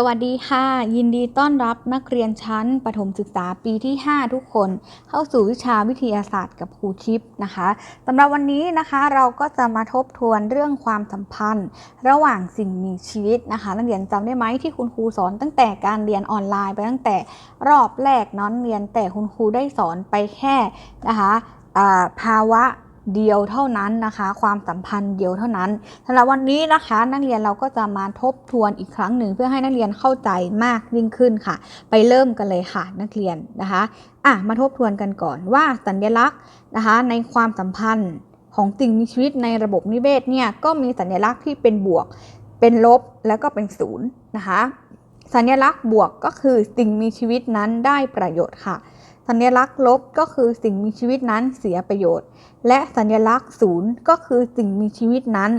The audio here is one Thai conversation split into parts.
สวัสดีค่ะ ยินดีต้อนรับนักเรียนชั้นประถมศึกษาปีที่ 5 ทุกคน เข้าสู่วิชาวิทยาศาสตร์กับครูชิปนะคะสำหรับวันนี้นะคะเราก็จะมาทบทวนเรื่องความสัมพันธ์ ระหว่างสิ่งมีชีวิตนะคะ นักเรียนจำได้ไหมที่คุณครูสอนตั้งแต่การเรียนออนไลน์ไปตั้งแต่รอบแรกเนอนเรียนแต่คุณครูได้สอนไปแค่นะคะภาวะ เดียวเท่านั้นนะคะ ความสัมพันธ์เดียวเท่านั้นสำหรับวันนี้นะคะ นักเรียนเราก็จะมาทบทวนอีกครั้งหนึ่งเพื่อให้นักเรียนเข้าใจมากยิ่งขึ้นค่ะ ไปเริ่มกันเลยค่ะ นักเรียนนะคะอะมาทบทวนกันก่อนว่าสัญลักษณ์นะคะ ในความสัมพันธ์ของสิ่งมีชีวิตในระบบนิเวศเนี่ยก็มีสัญลักษณ์ที่เป็นบวก เป็นลบแล้วก็เป็นศูนย์นะคะ สัญลักษณ์บวกก็คือสิ่งมีชีวิตนั้นได้ประโยชน์ค่ะ สัญลักษณ์ลบก็คือสิ่งมีชีวิตนั้นเสียประโยชน์ และสัญลักษณ์ศูนย์ก็คือสิ่งมีชีวิตนั้น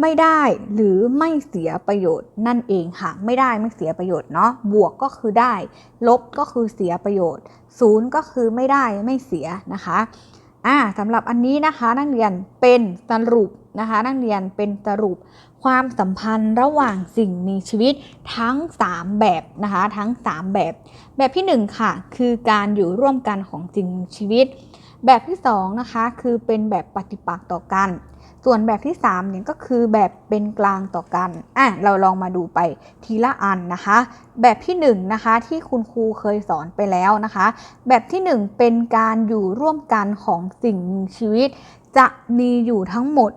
ไม่ได้หรือไม่เสียประโยชน์นั่นเองค่ะ ไม่ได้ไม่เสียประโยชน์เนาะบวกก็คือได้ ลบก็คือเสียประโยชน์ศูนย์ก็คือไม่ได้ไม่เสียนะคะ อ่าสำหรับอันนี้นะคะนักเรียนเป็นสรุปนะคะนักเรียนเป็นสรุปความสัมพันธ์ระหว่างสิ่งมีชีวิตทั้ง 3 แบบนะคะทั้ง 3 แบบ แบบที่ 1 ค่ะ คือการอยู่ร่วมกันของสิ่งมีชีวิต แบบที่ 2 นะคะ คือเป็นแบบปฏิปักษ์ต่อกัน ส่วนแบบที่3เนี่ยก็คือแบบเป็นกลางต่อกันอะเราลองมาดูไปทีละอันนะคะ แบบที่1นงนะคะที่คุณครูเคยสอนไปแล้วนะคะ แบบที่ 1 เป็นการอยู่ร่วมกันของสิ่งมีชีวิต จะมีอยู่ทั้งหมด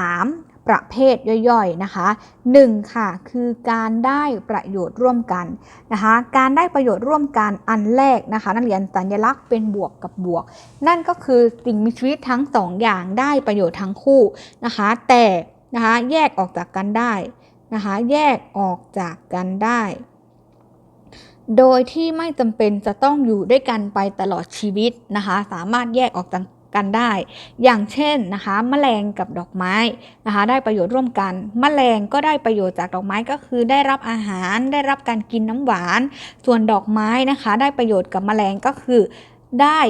3 ประเภทย่อยๆนะคะ 1. ค่ะคือการได้ประโยชน์ร่วมกันนะคะการได้ประโยชน์ร่วมกันอันแรกนะคะนักเรียนสัญลักษณ์เป็นบวกกับบวก นั่นก็คือสิ่งมีชีวิตทั้งสองอย่างได้ประโยชน์ทั้งคู่นะคะแต่นะคะแยกออกจากกันได้นะคะแยกออกจากกันได้ โดยที่ไม่จำเป็นจะต้องอยู่ด้วยกันไปตลอดชีวิตนะคะสามารถแยกออกจาก กันได้ อย่างเช่นนะคะแมลงกับดอกไม้นะคะได้ประโยชน์ร่วมกันแมลงก็ได้ประโยชน์จากดอกไม้ก็คือ ได้รับอาหารได้รับการกินน้ำหวาน ส่วนดอกไม้นะคะได้ประโยชน์กับแมลงก็คือ ได้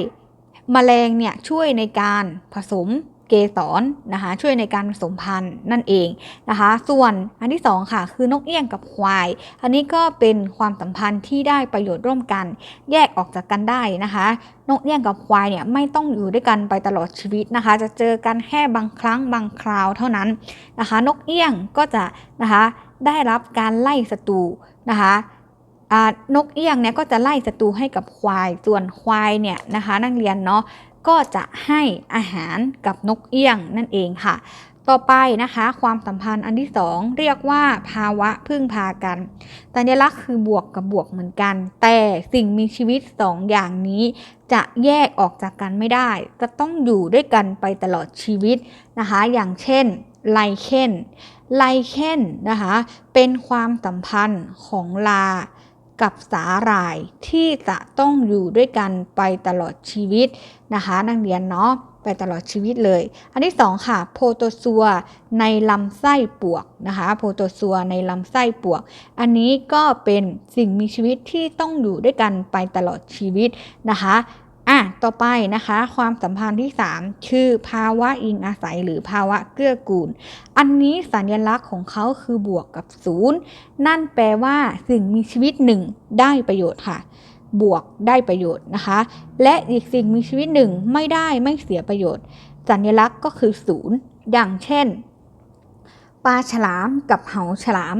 แมลงเนี่ยช่วยในการผสม เกสรนะคะช่วยในการผสมพันธุ์นั่นเองนะคะ ส่วนอันที่สองค่ะ คือนกเอี้ยงกับควาย อันนี้ก็เป็นความสัมพันธ์ที่ได้ประโยชน์ร่วมกัน แยกออกจากกันได้นะคะ นกเอี้ยงกับควายเนี่ยไม่ต้องอยู่ด้วยกันไปตลอดชีวิตนะคะ จะเจอกันแค่บางครั้งบางคราวเท่านั้นนะคะ นกเอี้ยงก็จะนะคะได้รับการไล่ศัตรูนะคะนกเอี้ยงเนี่ยก็จะไล่ศัตรูให้กับควาย ส่วนควายเนี่ยนะคะ นักเรียนเนาะ ก็จะให้อาหารกับนกเอี้ยงนั่นเองค่ะ ต่อไปนะคะ ความสัมพันธ์อันที่สองเรียกว่าภาวะพึ่งพากันสัญลักษณ์คือบวกกับบวกเหมือนกัน แต่สิ่งมีชีวิตสองอย่างนี้ จะแยกออกจากกันไม่ได้ จะต้องอยู่ด้วยกันไปตลอดชีวิตนะคะ อย่างเช่นไลเคนไลเคนนะคะ เป็นความสัมพันธ์ของลา กับสาหร่ายที่จะต้องอยู่ด้วยกันไปตลอดชีวิตนะคะ นักเรียนเนาะไปตลอดชีวิตเลย อันที่สองค่ะ โพโตซัวในลำไส้ปวกนะคะ โพโตซัวในลำไส้ปวก อันนี้ก็เป็นสิ่งมีชีวิตที่ต้องอยู่ด้วยกันไปตลอดชีวิตนะคะ อะต่อไปนะคะ ความสัมพันธ์ที่ 3 คือภาวะอิงอาศัยหรือภาวะเกื้อกูล อันนี้สัญลักษณ์ของเขาคือบวกกับศูนย์นั่นแปลว่าสิ่งมีชีวิตหนึ่งได้ประโยชน์ค่ะ บวกได้ประโยชน์นะคะ และอีกสิ่งมีชีวิตหนึ่งไม่ได้ไม่เสียประโยชน์ สัญลักษณ์ก็คือศูนย์อย่างเช่นปลาฉลามกับเหาฉลาม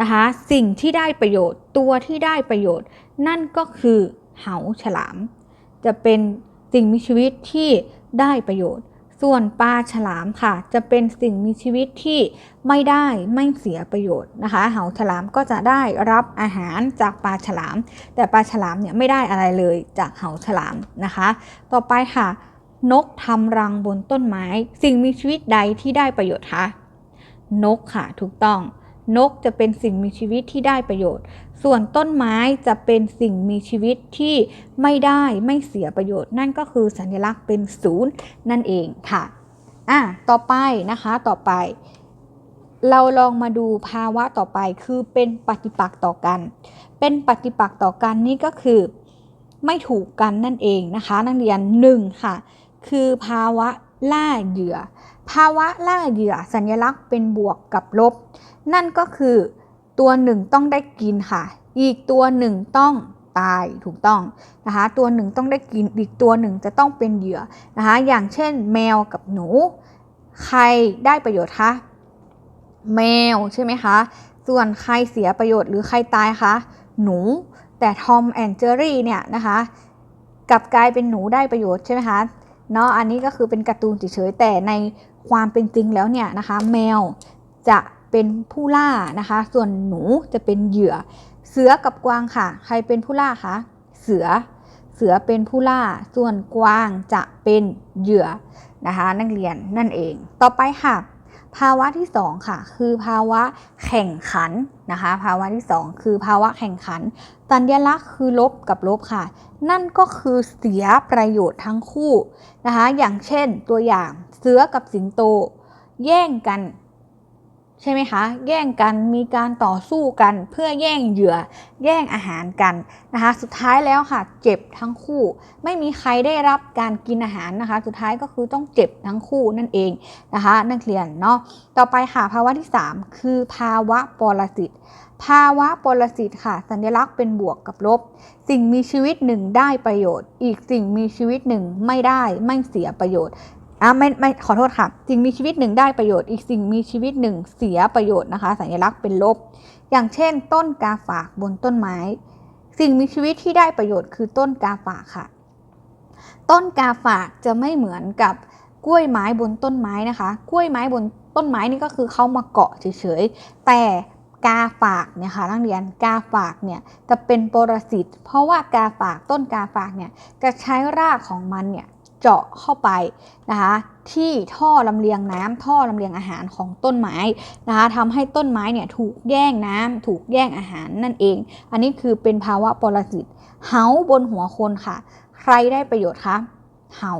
นะคะ สิ่งที่ได้ประโยชน์ตัวที่ได้ประโยชน์ นั่นก็คือเหาฉลาม จะเป็นสิ่งมีชีวิตที่ได้ประโยชน์ ส่วนปลาฉลามค่ะ จะเป็นสิ่งมีชีวิตที่ไม่ได้ไม่เสียประโยชน์นะคะเหาฉลามก็จะได้รับอาหารจากปลาฉลาม แต่ปลาฉลามเนี่ยไม่ได้อะไรเลยจากเหาฉลามนะคะ ต่อไปค่ะ นกทำรังบนต้นไม้ สิ่งมีชีวิตใดที่ได้ประโยชน์คะนกค่ะถูกต้อง นกจะเป็นสิ่งมีชีวิตที่ได้ประโยชน์ ส่วนต้นไม้จะเป็นสิ่งมีชีวิตที่ไม่ได้ไม่เสียประโยชน์ นั่นก็คือสัญลักษณ์เป็นศูนย์นั่นเองค่ะ อะ ต่อไปนะคะ ต่อไป เราลองมาดูภาวะต่อไปคือเป็นปฏิปักษ์ต่อกัน เป็นปฏิปักษ์ต่อกันนี่ก็คือ ไม่ถูกกันนั่นเองนะคะ นักเรียนหนึ่งค่ะ คือภาวะ ล่าเหยื่อ ภาวะล่าเหยื่อสัญลักษณ์เป็นบวกกับลบ นั่นก็คือตัวหนึ่งต้องได้กินค่ะ อีกตัวหนึ่งต้องตายถูกต้องนะคะตัวหนึ่งต้องได้กินอีกตัวหนึ่งจะต้องเป็นเหยื่อนะคะอย่างเช่น แมวกับหนู ใครได้ประโยชน์คะแมวใช่ไหมคะ ส่วนใครเสียประโยชน์หรือใครตายคะหนู แต่ทอมแอนเจอรี่เนี่ยนะคะกลับกลายเป็นหนูได้ประโยชน์ใช่ไหมคะ เนาะอันนี้ก็คือเป็นการ์ตูนเฉยๆแต่ในความเป็นจริงแล้วเนี่ยนะคะแมวจะเป็นผู้ล่านะคะ ส่วนหนูจะเป็นเหยื่อ เสือกับกวางค่ะ ใครเป็นผู้ล่าคะเสือเสือเป็นผู้ล่า ส่วนกวางจะเป็นเหยื่อนะคะ นักเรียนนั่นเอง ต่อไปค่ะ ภาวะที่2ค่ะคือภาวะแข่งขันนะคะ ภาวะที่ 2 คือภาวะแข่งขัน สัญลักษณ์คือลบกับลบค่ะ นั่นก็คือเสียประโยชน์ทั้งคู่นะคะ อย่างเช่นตัวอย่างเสือกับสิงโต แย่งกัน ใช่ไหมคะ แย่งกันมีการต่อสู้กันเพื่อแย่งเหยื่อ แย่งอาหารกันนะคะ สุดท้ายแล้วค่ะ เจ็บทั้งคู่ ไม่มีใครได้รับการกินอาหารนะคะ สุดท้ายก็คือต้องเจ็บทั้งคู่นั่นเองนะคะ นักเรียนเนาะต่อไปค่ะภาวะที่ 3 คือภาวะปรสิตภาวะปรสิตค่ะ สัญลักษณ์เป็นบวกกับลบ สิ่งมีชีวิตหนึ่งได้ประโยชน์ อีกสิ่งมีชีวิตหนึ่งไม่ได้ไม่เสียประโยชน์ อะไม่ไม่ขอโทษค่ะ สิ่งมีชีวิตหนึ่งได้ประโยชน์อีกสิ่งมีชีวิตหนึ่งเสียประโยชน์นะคะ สัญลักษณ์เป็นลบ อย่างเช่น ต้นกาฝากบนต้นไม้ สิ่งมีชีวิตที่ได้ประโยชน์คือต้นกาฝากค่ะ ต้นกาฝากจะไม่เหมือนกับกล้วยไม้บนต้นไม้นะคะ กล้วยไม้บนต้นไม้นี่ก็คือเขามาเกาะเฉยๆ แต่กาฝากเนี่ยค่ะนักเรียนกาฝากเนี่ยจะเป็นปรสิตเพราะว่ากาฝากต้นกาฝากเนี่ยจะใช้รากของมันเนี่ย เจาะเข้าไปนะคะที่ท่อลำเลียงน้ำท่อลำเลียงอาหารของต้นไม้นะคะทำให้ต้นไม้เนี่ยถูกแย่งน้ำถูกแย่งอาหารนั่นเอง อันนี้คือเป็นภาวะปรสิตเหาบนหัวคนค่ะ ใครได้ประโยชน์คะเหา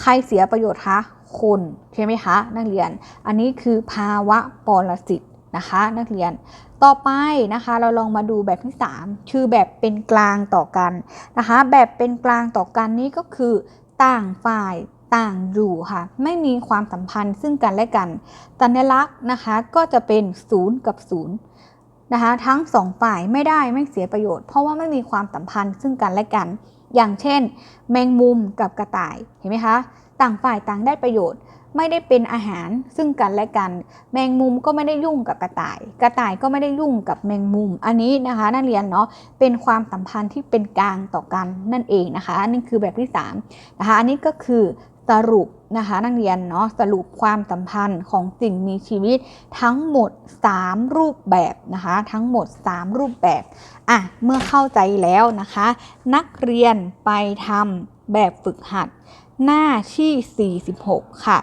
ใครเสียประโยชน์คะคนใช่ไหมคะ นักเรียน อันนี้คือภาวะปรสิตนะคะ นักเรียนต่อไปนะคะเราลองมาดูแบบที่ 3 คือแบบเป็นกลางต่อกันนะคะ แบบเป็นกลางต่อกันนี้ก็คือ ต่างฝ่ายต่างอยู่ค่ะ ไม่มีความสัมพันธ์ซึ่งกันและกันสัญลักษณ์นะคะก็จะเป็น0กับ0นะคะทั้งสองฝ่ายไม่ได้ไม่เสียประโยชน์เพราะว่าไม่มีความสัมพันธ์ซึ่งกันและกัน อย่างเช่น แมงมุมกับกระต่ายเห็นไหมคะ ต่างฝ่ายต่างได้ประโยชน์ ไม่ได้เป็นอาหารซึ่งกันและกัน แมงมุมก็ไม่ได้ยุ่งกับกระต่าย กระต่ายก็ไม่ได้ยุ่งกับแมงมุม อันนี้นะคะ นักเรียนเนาะเป็นความสัมพันธ์ที่เป็นกลางต่อกันนั่นเองนะคะนี่คือแบบที่3นะคะอันนี้ก็คือสรุปนะคะนักเรียนเนาะสรุปความสัมพันธ์ของสิ่งมีชีวิตทั้งหมด 3 รูปแบบนะคะทั้งหมด 3 รูปแบบอะเมื่อเข้าใจแล้วนะคะ นักเรียนไปทำแบบฝึกหัด หน้าที่ 46 ค่ะ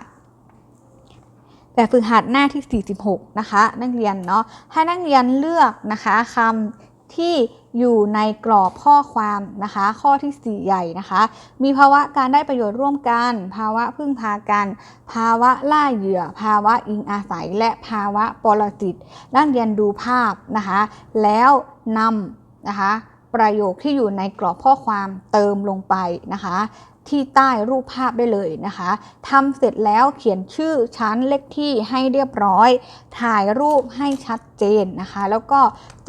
แบบฝึกหัดหน้าที่ 46 นะคะ นักเรียนเนาะให้นักเรียนเลือกนะคะคำที่อยู่ในกรอบข้อความนะคะ ข้อที่ 4 ใหญ่นะคะ มีภาวะการได้ประโยชน์ร่วมกัน ภาวะพึ่งพากัน ภาวะล่าเหยื่อ ภาวะอิงอาศัย และภาวะปรสิตนักเรียนดูภาพนะคะ แล้วนำนะคะ ประโยคที่อยู่ในกรอบข้อความเติมลงไปนะคะ ที่ใต้รูปภาพได้เลยนะคะทำเสร็จแล้วเขียนชื่อชั้นเลขที่ให้เรียบร้อย ถ่ายรูปให้ชัดเจนนะคะ แล้วก็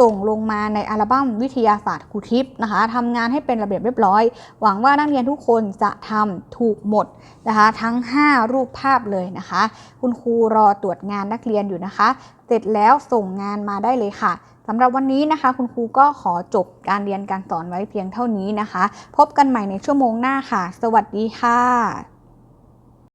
ส่งลงมาในอัลบั้มวิทยาศาสตร์ครูทิพย์นะคะทำงานให้เป็นระเบียบเรียบร้อย หวังว่านักเรียนทุกคนจะทำถูกหมดนะคะ ทั้ง 5 รูปภาพเลยนะคะ คุณครูรอตรวจงานนักเรียนอยู่นะคะ เสร็จแล้วส่งงานมาได้เลยค่ะ สำหรับวันนี้นะคะ คุณครูก็ขอจบการเรียนการสอนไว้เพียงเท่านี้นะคะ พบกันใหม่ในชั่วโมงหน้าค่ะ สวัสดีค่ะ